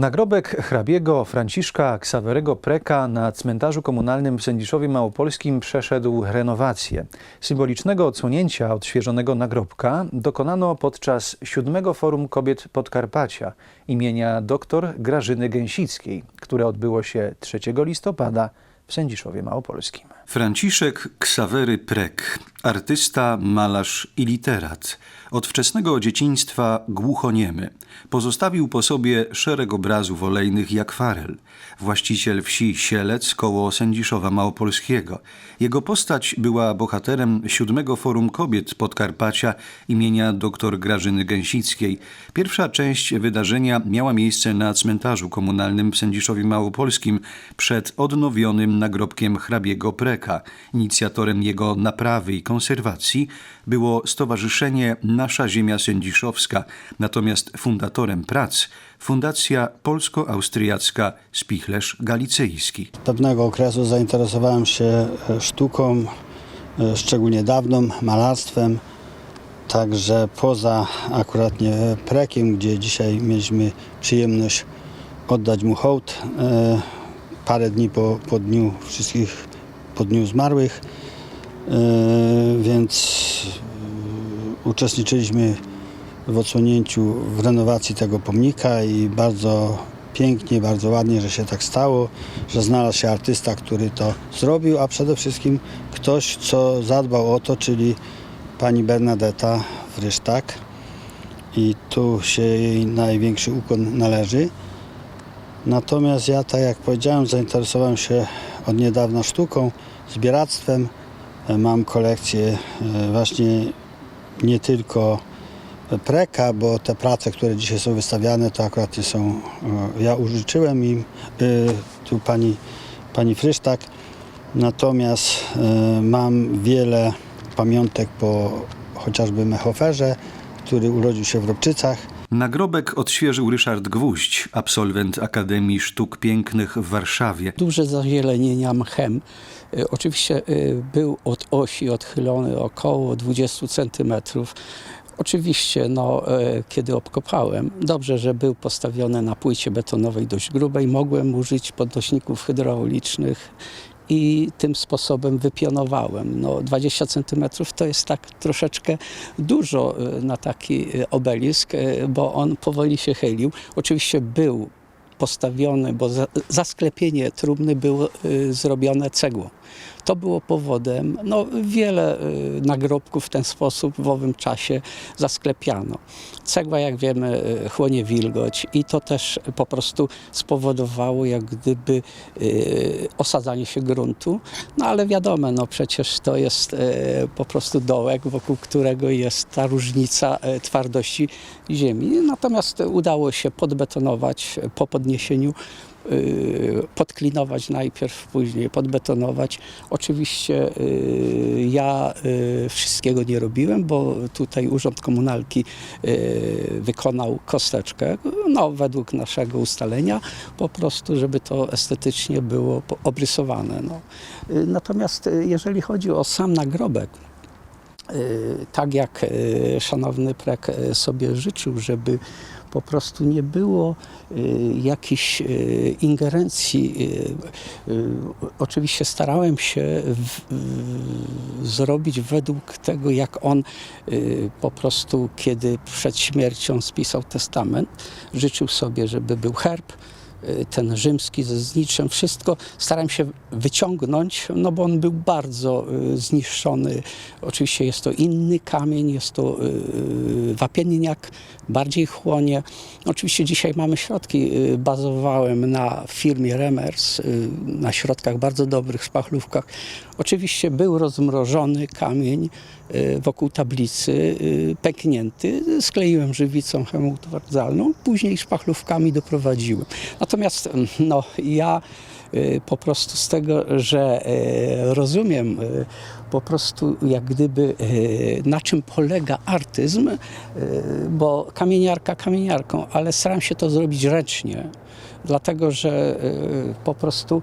Nagrobek hrabiego Franciszka Ksawerego Preka na cmentarzu komunalnym w Sędziszowie Małopolskim przeszedł renowację. Symbolicznego odsłonięcia odświeżonego nagrobka dokonano podczas siódmego Forum Kobiet Podkarpacia imienia dr Grażyny Gęsickiej, które odbyło się 3 listopada w Sędziszowie Małopolskim. Franciszek Ksawery Prek, artysta, malarz i literat. Od wczesnego dzieciństwa głuchoniemy. Pozostawił po sobie szereg obrazów olejnych i akwarel. Właściciel wsi Sielec koło Sędziszowa Małopolskiego. Jego postać była bohaterem siódmego Forum Kobiet Podkarpacia imienia dr Grażyny Gęsickiej. Pierwsza część wydarzenia miała miejsce na cmentarzu komunalnym w Sędziszowie Małopolskim przed odnowionym nagrobkiem hrabiego Preka. Inicjatorem jego naprawy i konserwacji było Stowarzyszenie Nasza Ziemia Sędziszowska, natomiast fundatorem prac Fundacja Polsko-Austriacka Spichlerz Galicyjski. pewnego okresu zainteresowałem się e, sztuką, e, szczególnie dawną, malarstwem. Także poza akurat nie prekiem, gdzie dzisiaj mieliśmy przyjemność oddać mu hołd e, parę dni po, po dniu wszystkich, po dniu zmarłych, e, więc e, uczestniczyliśmy w odsłonięciu, w renowacji tego pomnika i bardzo pięknie, bardzo ładnie, że się tak stało, że znalazł się artysta, który to zrobił, a przede wszystkim ktoś, co zadbał o to, czyli pani Bernadetta Wrysztak i tu się jej największy ukłon należy. Natomiast ja, tak jak powiedziałem, zainteresowałem się od niedawna sztuką, zbieractwem. E, Mam kolekcję e, właśnie nie tylko preka, bo te prace, które dzisiaj są wystawiane, to akurat nie są, e, ja użyczyłem im, tu pani, pani Frysztak. Natomiast mam wiele pamiątek po chociażby Mechoferze, który urodził się w Robczycach. Nagrobek odświeżył Ryszard Gwóźdź, absolwent Akademii Sztuk Pięknych w Warszawie. duże zazielenienia mchem. Y, Oczywiście y, był od osi odchylony około 20 centymetrów. Oczywiście, no, y, kiedy obkopałem, dobrze, że był postawiony na płycie betonowej dość grubej, mogłem użyć podnośników hydraulicznych i tym sposobem wypionowałem. No, 20 centymetrów to jest tak troszeczkę dużo y, na taki y, obelisk, y, bo on powoli się chylił. Oczywiście był postawiony, bo za, zasklepienie trumny było zrobione cegłą. To było powodem, no wiele y, nagrobków w ten sposób w owym czasie zasklepiano. Cegła, jak wiemy, y, chłonie wilgoć i to też po prostu spowodowało jak gdyby y, osadzanie się gruntu. No ale wiadomo, no przecież to jest po prostu dołek, wokół którego jest ta różnica twardości ziemi. Natomiast udało się podbetonować po podniesieniu podklinować najpierw, później podbetonować. Oczywiście y, ja y, wszystkiego nie robiłem, bo tutaj Urząd Komunalki y, wykonał kosteczkę, no według naszego ustalenia, po prostu, żeby to estetycznie było obrysowane. No. Y, Natomiast y, jeżeli chodzi o sam nagrobek, Y, tak jak y, szanowny Prek y, sobie życzył, żeby po prostu nie było y, jakichś y, ingerencji. y, y, Oczywiście starałem się w, y, zrobić według tego, jak on y, po prostu, kiedy przed śmiercią spisał testament, życzył sobie, żeby był herb, y, ten rzymski ze zniczem, wszystko starałem się wyciągnąć, no bo on był bardzo y, zniszczony. Oczywiście jest to inny kamień, jest to y, wapienniak, bardziej chłonie. Oczywiście dzisiaj mamy środki. y, Bazowałem na firmie Remers, y, na środkach bardzo dobrych, szpachlówkach. Oczywiście był rozmrożony kamień y, wokół tablicy, y, pęknięty. Skleiłem żywicą chemoutwardzalną, później szpachlówkami doprowadziłem. Natomiast mm, no, ja y, po prostu z tego, że y, rozumiem y, po prostu jak gdyby na czym polega artyzm, bo kamieniarka kamieniarką, ale staram się to zrobić ręcznie. Dlatego, że po prostu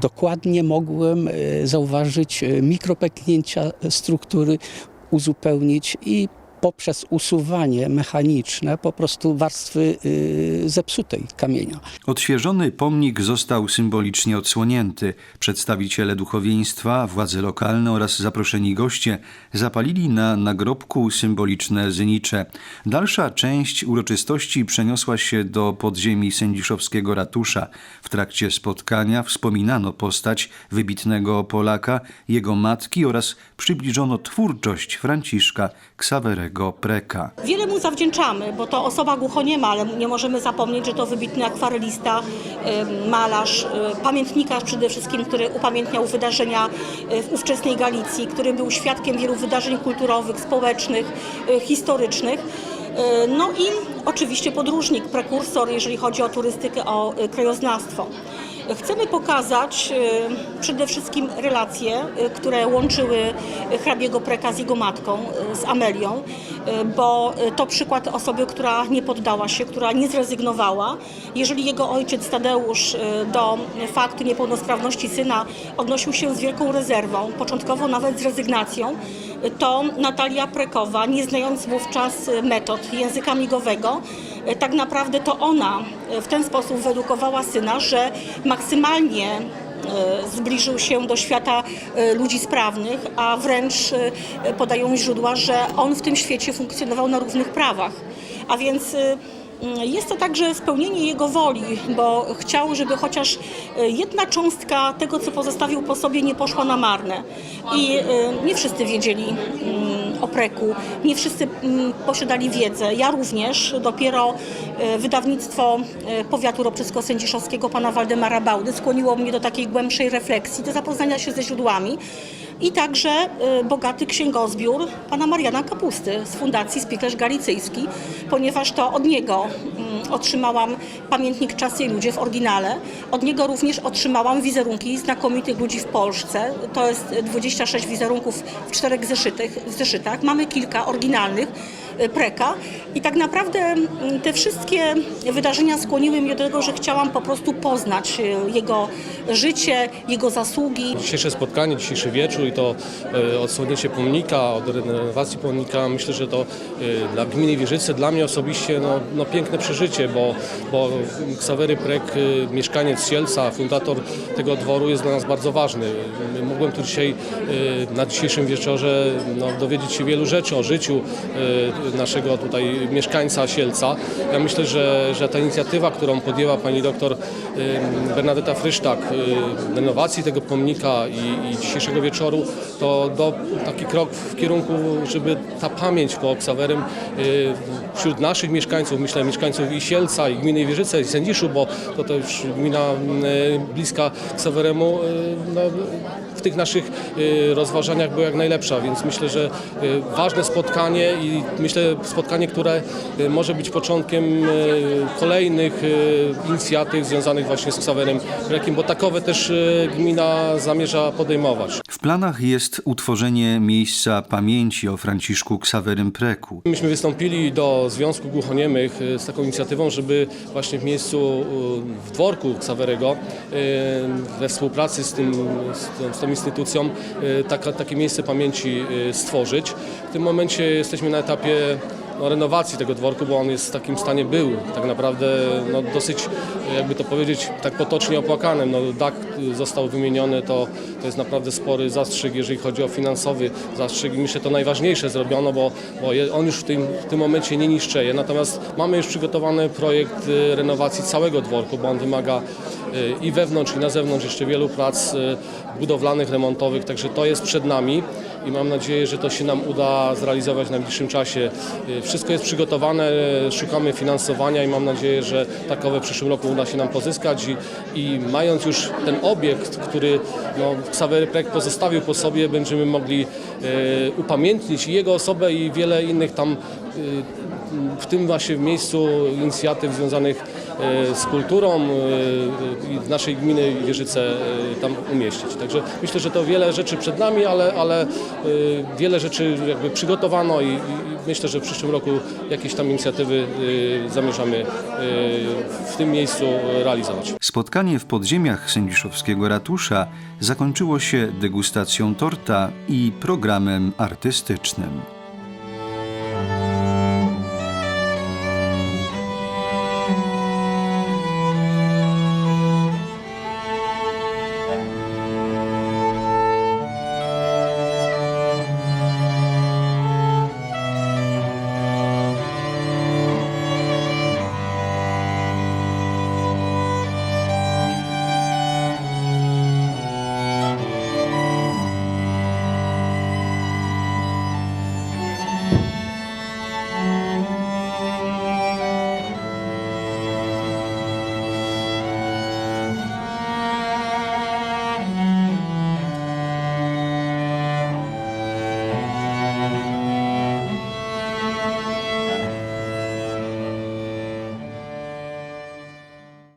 dokładnie mogłem zauważyć mikropęknięcia struktury, uzupełnić i poprzez usuwanie mechaniczne po prostu warstwy y, zepsutej kamienia. Odświeżony pomnik został symbolicznie odsłonięty. Przedstawiciele duchowieństwa, władze lokalne oraz zaproszeni goście zapalili na nagrobku symboliczne znicze. Dalsza część uroczystości przeniosła się do podziemi sędziszowskiego ratusza. W trakcie spotkania wspominano postać wybitnego Polaka, jego matki oraz przybliżono twórczość Franciszka Ksawerego Preka. Wiele mu zawdzięczamy, bo to osoba głuchoniema, ale nie możemy zapomnieć, że to wybitny akwarelista, malarz, y, pamiętnikarz przede wszystkim, który upamiętniał wydarzenia y, w ówczesnej Galicji, który był świadkiem wielu wydarzeń kulturowych, społecznych, y, historycznych. No i oczywiście podróżnik, prekursor, jeżeli chodzi o turystykę, o krajoznawstwo. Chcemy pokazać y, przede wszystkim relacje, y, które łączyły hrabiego Preka z jego matką, y, z Amelią, bo to przykład osoby, która nie poddała się, która nie zrezygnowała. Jeżeli jego ojciec Tadeusz do faktu niepełnosprawności syna odnosił się z wielką rezerwą, początkowo nawet z rezygnacją, to Natalia Prekowa, nie znając wówczas metod języka migowego, tak naprawdę to ona y, w ten sposób wyedukowała syna, że maksymalnie e, zbliżył się do świata e, ludzi sprawnych, a wręcz e, podają źródła, że on w tym świecie funkcjonował na równych prawach. A więc e, mm, jest to także spełnienie jego woli, bo chciał, żeby chociaż e, jedna cząstka tego, co pozostawił po sobie, nie poszła na marne. I e, nie wszyscy wiedzieli mm, o preku, nie wszyscy mm, posiadali wiedzę. Ja również, dopiero e, wydawnictwo e, powiatu ropczycko-sędziszowskiego pana Waldemara Bałdy skłoniło mnie do takiej głębszej refleksji, do zapoznania się ze źródłami i także e, bogaty księgozbiór pana Mariana Kapusty z Fundacji Spichlerz Galicyjski, ponieważ to od niego otrzymałam pamiętnik Czasy i Ludzie w oryginale. Od niego również otrzymałam wizerunki znakomitych ludzi w Polsce. To jest 26 wizerunków w czterech zeszytych, zeszytach. Mamy kilka oryginalnych preka i tak naprawdę mm, te wszystkie wydarzenia skłoniły mnie do tego, że chciałam po prostu poznać y, jego życie, jego zasługi. Dzisiejsze spotkanie, dzisiejszy wieczór i to e, odsłonięcie pomnika, od renowacji pomnika, myślę, że to e, dla gminy Wieżyce, dla mnie osobiście no, no piękne przeżycie, bo, bo Ksawery Prek, mieszkaniec Sielca, fundator tego dworu jest dla nas bardzo ważny. Mogłem tu dzisiaj na dzisiejszym wieczorze no, dowiedzieć się wielu rzeczy o życiu naszego tutaj mieszkańca Sielca. Ja myślę, że, że ta inicjatywa, którą podjęła pani doktor Bernadetta Frysztak, e, renowacji tego pomnika i, i dzisiejszego wieczoru, to do, taki krok w kierunku, żeby ta pamięć po Ksawerym y, wśród naszych mieszkańców, myślę mieszkańców i Sielca, i gminy Wieżyce, i Sędziszu, bo to też gmina y, bliska Ksaweremu, y, no, w tych naszych y, rozważaniach była jak najlepsza, więc myślę, że ważne spotkanie i myślę spotkanie, które może być początkiem kolejnych inicjatyw związanych właśnie z Ksawerem Brekiem, bo takowe też gmina zamierza podejmować. W planach jest utworzenie miejsca pamięci o Franciszku Ksawerym Preku. Myśmy wystąpili do Związku Głuchoniemych y, z taką inicjatywą, żeby właśnie w miejscu y, w dworku Ksawerego y, we współpracy z, tym, z, tą, instytucją taka, takie miejsce pamięci stworzyć. W tym momencie jesteśmy na etapie no, renowacji tego dworku, bo on jest w takim stanie był, tak naprawdę no, dosyć, jakby to powiedzieć, tak potocznie opłakanym. No, dach został wymieniony, to, to jest naprawdę spory zastrzyk, jeżeli chodzi o finansowy zastrzyk myślę, to najważniejsze zrobiono, bo, bo on już w tym, w tym momencie nie niszczeje. Natomiast mamy już przygotowany projekt y, renowacji całego dworku, bo on wymaga i wewnątrz, i na zewnątrz jeszcze wielu prac y, budowlanych, remontowych, także to jest przed nami i mam nadzieję, że to się nam uda zrealizować w najbliższym czasie. Y, Wszystko jest przygotowane, y, szukamy finansowania i mam nadzieję, że takowe w przyszłym roku uda się nam pozyskać i, i mając już ten obiekt, który no, Ksawery Prek pozostawił po sobie, będziemy mogli y, upamiętnić jego osobę i wiele innych tam y, w tym właśnie miejscu inicjatyw związanych e, z kulturą i z naszej gminy Wieżyce tam umieścić. Także myślę, że to wiele rzeczy przed nami, ale, ale wiele rzeczy jakby przygotowano i, i myślę, że w przyszłym roku jakieś tam inicjatywy zamierzamy w tym miejscu realizować. Spotkanie w podziemiach sędziszowskiego ratusza zakończyło się degustacją torta i programem artystycznym.